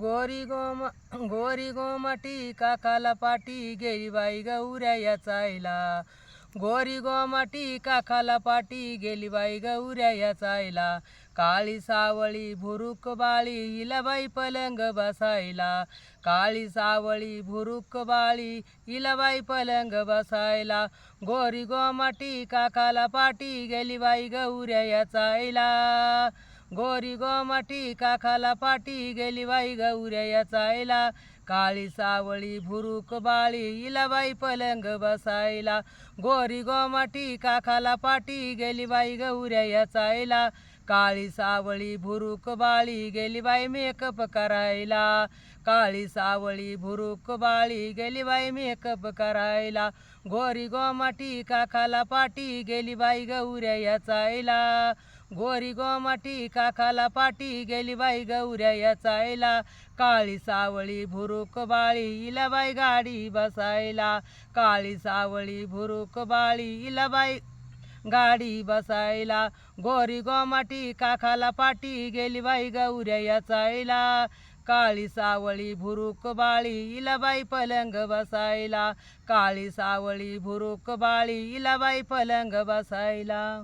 गोरी गोम गोरी गोमाटी काकाला पाटी गेली गौऱ्या याचायला. गोरी गोमाटी काकाला पाटी गेली गौऱ्या याचायला. काळी सावळी भुरुक बाळी हिला बाई पलंग बसायला. काळी सावळी भुरुक बाळी हिला बाई पलंग बसायला. गोरी गोमाटी काकाला पाटी गेली बाई गौऱ्या याचायला. गोरी गोमाटी काखाला पाटी गेली बाई गौऱ्या याचायला. काळी सावळी भुरुक बाळी इला बाई पलंग बसायला. गोरी गोमाटी काखाला पाटी गेली बाई गौऱ्या याचायला. काळी सावळी भुरुक बाळी गेली बाई मेकअप करायला. काळी सावळी भुरुक बाळी गेली बाई मेकअप करायला. गोरी गोमाटी काखाला पाटी गेली बाई गौऱ्या याचायला. गोरी गोमाटी काकाला पाटी गेली बाई गौऱ्या याचायला. काळी सावळी भुरुक बाळी इला बाई गाडी बसायला. काळी सावळी भुरुक बाळी इला बाई गाडी बसायला. गोरी गोमाटी काकाला पाटी गेली बाई गौऱ्या याचायला. काळी सावळी भुरुक बाळी इलाबाई बाई पलंग बसायला. काळी सावळी भुरुक बाळी इलाबाई बाई पलंग बसायला.